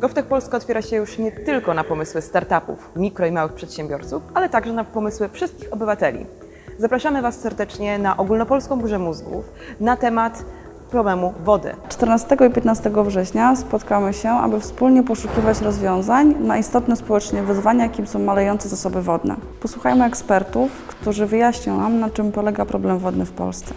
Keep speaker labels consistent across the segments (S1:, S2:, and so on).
S1: GovTech Polska otwiera się już nie tylko na pomysły startupów, mikro i małych przedsiębiorców, ale także na pomysły wszystkich obywateli. Zapraszamy Was serdecznie na ogólnopolską burzę mózgów na temat problemu wody.
S2: 14 i 15 września spotkamy się, aby wspólnie poszukiwać rozwiązań na istotne społecznie wyzwania, jakim są malejące zasoby wodne. Posłuchajmy ekspertów, którzy wyjaśnią nam, na czym polega problem wodny w Polsce.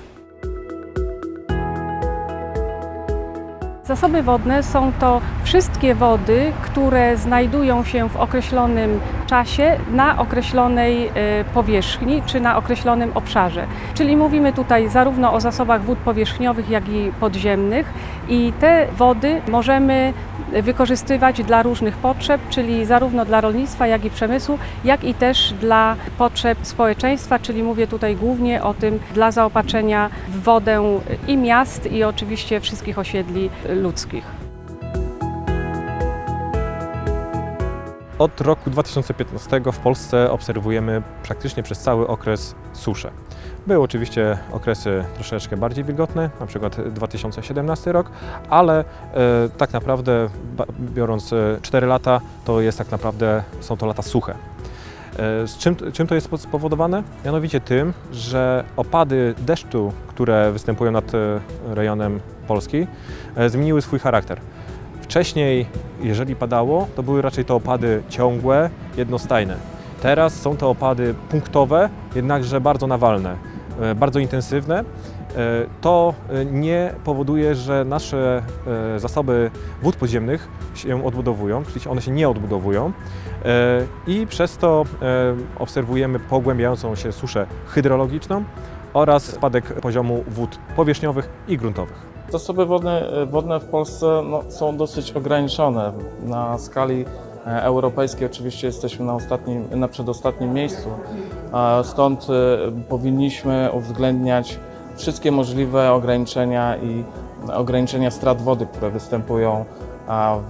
S3: Zasoby wodne są to wszystkie wody, które znajdują się w określonym czasie na określonej e, powierzchni czy na określonym obszarze. Czyli mówimy tutaj zarówno o zasobach wód powierzchniowych, jak i podziemnych i te wody możemy wykorzystywać dla różnych potrzeb, czyli zarówno dla rolnictwa, jak i przemysłu, jak i też dla potrzeb społeczeństwa, czyli mówię tutaj głównie o tym dla zaopatrzenia w wodę i miast i oczywiście wszystkich osiedli ludzkich.
S4: Od roku 2015 w Polsce obserwujemy praktycznie przez cały okres suszę. Były oczywiście okresy troszeczkę bardziej wilgotne, na przykład 2017 rok, ale e, tak naprawdę biorąc e, 4 lata, to jest tak naprawdę, są to lata suche. E, Z czym, czym to jest spowodowane? Mianowicie tym, że opady deszczu, które występują nad e, rejonem Polski, e, zmieniły swój charakter. Wcześniej, jeżeli padało, to były raczej to opady ciągłe, jednostajne. Teraz są to opady punktowe, jednakże bardzo nawalne, e, bardzo intensywne. E, To e, nie powoduje, że nasze zasoby wód podziemnych się odbudowują, czyli one się nie odbudowują i przez to obserwujemy pogłębiającą się suszę hydrologiczną oraz spadek poziomu wód powierzchniowych i gruntowych.
S5: Zasoby wodne, wodne w Polsce no, są dosyć ograniczone. Na skali e, europejskiej oczywiście jesteśmy na, ostatnim, na przedostatnim miejscu, stąd e, powinniśmy uwzględniać wszystkie możliwe ograniczenia i ograniczenia strat wody, które występują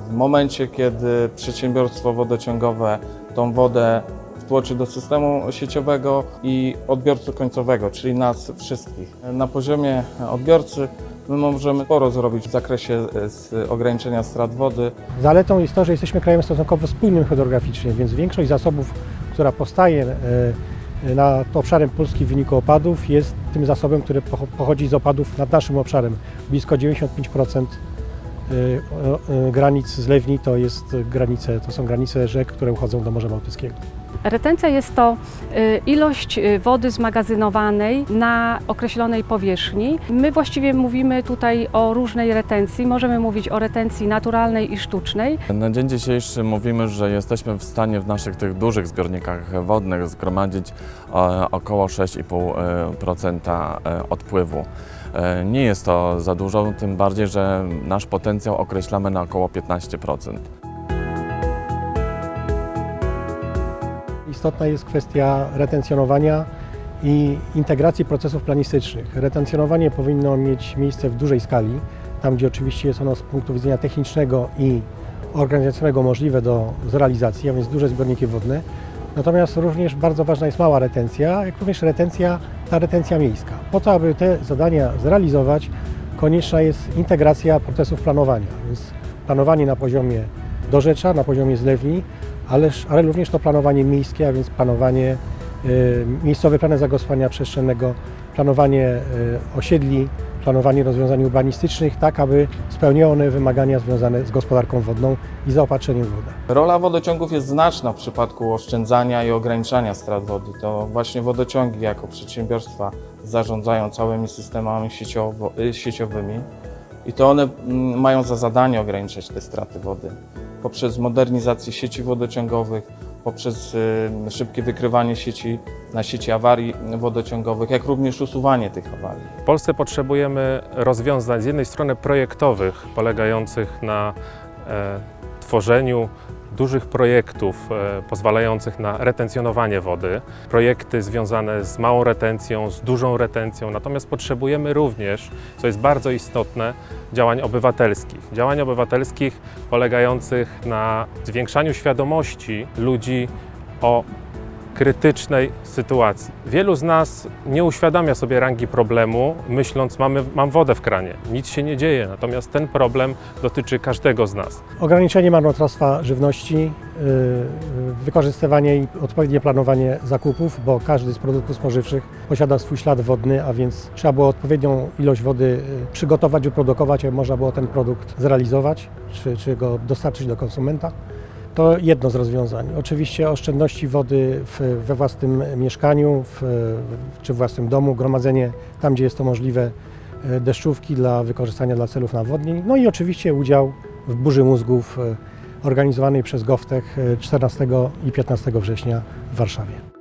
S5: w momencie, kiedy przedsiębiorstwo wodociągowe tą wodę wtłoczy do systemu sieciowego i odbiorcy końcowego, czyli nas wszystkich. Na poziomie odbiorcy my możemy sporo zrobić w zakresie e, ograniczenia strat wody.
S6: Zaletą jest to, że jesteśmy krajem stosunkowo spójnym hydrograficznie, więc większość zasobów, która powstaje e, nad obszarem Polski w wyniku opadów, jest tym zasobem, który pocho- pochodzi z opadów nad naszym obszarem. Blisko 95% e, e, granic zlewni to, jest granice, to są granice rzek, które uchodzą do Morza Bałtyckiego.
S3: Retencja jest to y, ilość y, wody zmagazynowanej na określonej powierzchni. My właściwie mówimy tutaj o różnej retencji. Możemy mówić o retencji naturalnej i sztucznej.
S7: Na dzień dzisiejszy mówimy, że jesteśmy w stanie w naszych tych dużych zbiornikach wodnych zgromadzić e, około 6,5% e, odpływu. E, Nie jest to za dużo, tym bardziej, że nasz potencjał określamy na około 15%.
S6: Istotna jest kwestia retencjonowania i integracji procesów planistycznych. Retencjonowanie powinno mieć miejsce w dużej skali, tam gdzie oczywiście jest ono z punktu widzenia technicznego i organizacyjnego możliwe do zrealizacji, a więc duże zbiorniki wodne. Natomiast również bardzo ważna jest mała retencja, jak również retencja, ta retencja miejska. Po to, aby te zadania zrealizować, konieczna jest integracja procesów planowania, więc planowanie na poziomie dorzecza, na poziomie zlewni, ależ, ale również to planowanie miejskie, a więc planowanie, y, miejscowe plany zagospodarowania przestrzennego, planowanie y, osiedli, planowanie rozwiązań urbanistycznych, tak aby spełniały one wymagania związane z gospodarką wodną i zaopatrzeniem w wodę.
S5: Rola wodociągów jest znaczna w przypadku oszczędzania i ograniczania strat wody. To właśnie wodociągi jako przedsiębiorstwa zarządzają całymi systemami y, sieciowymi i to one mm, mają za zadanie ograniczać te straty wody poprzez modernizację sieci wodociągowych, poprzez y, szybkie wykrywanie sieci na sieci awarii wodociągowych, jak również usuwanie tych awarii.
S8: W Polsce potrzebujemy rozwiązań z jednej strony projektowych, polegających na e, tworzeniu dużych projektów e, pozwalających na retencjonowanie wody, projekty związane z małą retencją, z dużą retencją. Natomiast potrzebujemy również, co jest bardzo istotne, działań obywatelskich. Działań obywatelskich polegających na zwiększaniu świadomości ludzi o krytycznej sytuacji. Wielu z nas nie uświadamia sobie rangi problemu, myśląc, mamy, mam wodę w kranie, nic się nie dzieje, natomiast ten problem dotyczy każdego z nas.
S6: Ograniczenie marnotrawstwa żywności, yy, wykorzystywanie i odpowiednie planowanie zakupów, bo każdy z produktów spożywczych posiada swój ślad wodny, a więc trzeba było odpowiednią ilość wody yy, przygotować, wyprodukować, aby można było ten produkt zrealizować, czy, czy go dostarczyć do konsumenta. To jedno z rozwiązań. Oczywiście oszczędności wody w, we własnym mieszkaniu w, czy własnym domu, gromadzenie tam, gdzie jest to możliwe, e, deszczówki dla wykorzystania dla celów nawodnień. No i oczywiście udział w burzy mózgów e, organizowanej przez GovTech e, 14 i 15 września w Warszawie.